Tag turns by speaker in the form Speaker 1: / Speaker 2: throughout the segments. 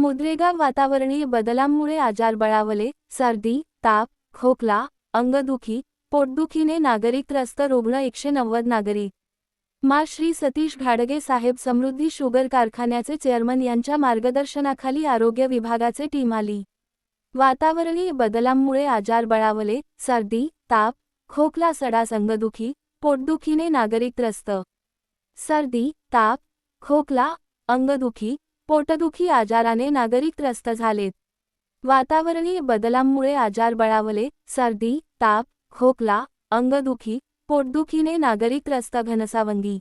Speaker 1: मुद्रेगाव वातावरणीय बदलांमुळे आजार बळावले सर्दी ताप खोकला अंगदुखी पोटदुखीने नागरिक त्रस्त रुग्ण एकशे नव्वद नागरिक मा. श्री. सतीश घाडगे साहेब समृद्धी शुगर कारखान्याचे चेअरमन यांच्या मार्गदर्शनाखाली आरोग्य विभागाचे टीम आली. वातावरणीय बदलांमुळे आजार बळावले सर्दी ताप खोकला सडास अंगदुखी पोटदुखीने नागरिक त्रस्त सर्दी ताप खोकला अंगदुखी पोटदुखी आजाराने नागरिक त्रस्त झालेत. वातावरणीय बदलांमुळे आजार बळावले सर्दी ताप खोकला अंगदुखी पोटदुखीने नागरिक त्रस्त घनसावंगी.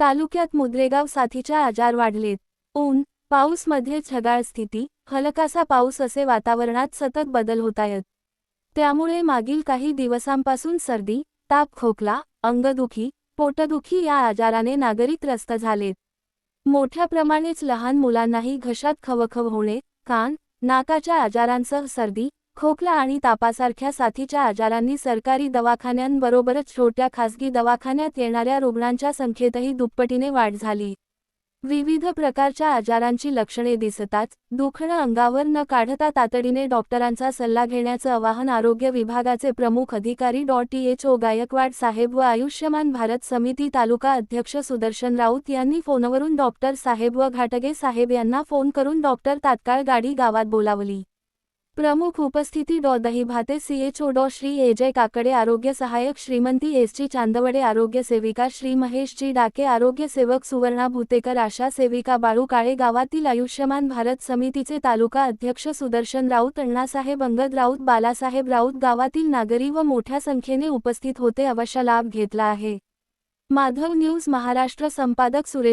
Speaker 1: तालुक्यात मुद्रेगाव साथीच्या आजार वाढलेत. ऊन पाऊसमध्ये छगाळ स्थिती हलकासा पाऊस असे वातावरणात सतत बदल होतायत. त्यामुळे मागील काही दिवसांपासून सर्दी ताप खोकला अंगदुखी पोटदुखी या आजाराने नागरिक त्रस्त झालेत. मोठ्या प्रमाणेच लहान मुलांनाही घशात खवखव होणे कान नाकाच्या आजारांसह सर्दी खोकला आणि तापासारख्या साथीच्या आजारांनी सरकारी दवाखान्यांबरोबरच छोट्या खासगी दवाखान्यात येणाऱ्या रुग्णांच्या संख्येतही दुप्पटीने वाढ झाली. विविध प्रकारच्या आजारांची लक्षणे दिसताच दुखणं अंगावर न काढता तातडीने डॉक्टरांचा सल्ला घेण्याचं आवाहन आरोग्य विभागाचे प्रमुख अधिकारी डॉट एच. ओ. गायकवाड साहेब व आयुष्यमान भारत समिती तालुका अध्यक्ष सुदर्शन राऊत यांनी फोनवरून डॉक्टर साहेब व घाटगे साहेब यांना फोन करून डॉक्टर तात्काळ गाडी गावात बोलावली. प्रमुख उपस्थिती डॉ दहीभाते सीएचओ डॉ श्री एजय काकडे आरोग्य सहाय्यक श्रीमंती एस जी चांदवडे आरोग्य सेविका श्री महेश जी डाके आरोग्य सेवक सुवर्णा भूतेकर आशा सेविका बाळू काळे गावातील आयुष्यमान भारत समितीचे तालुका अध्यक्ष सुदर्शन राऊत अण्णासाहेब अंगद राऊत बालासाहेब राऊत गावातील नागरी व मोठ्या संख्येने उपस्थित होते अवश्य लाभ घेतला आहे. माधव न्यूज महाराष्ट्र संपादक सुरेश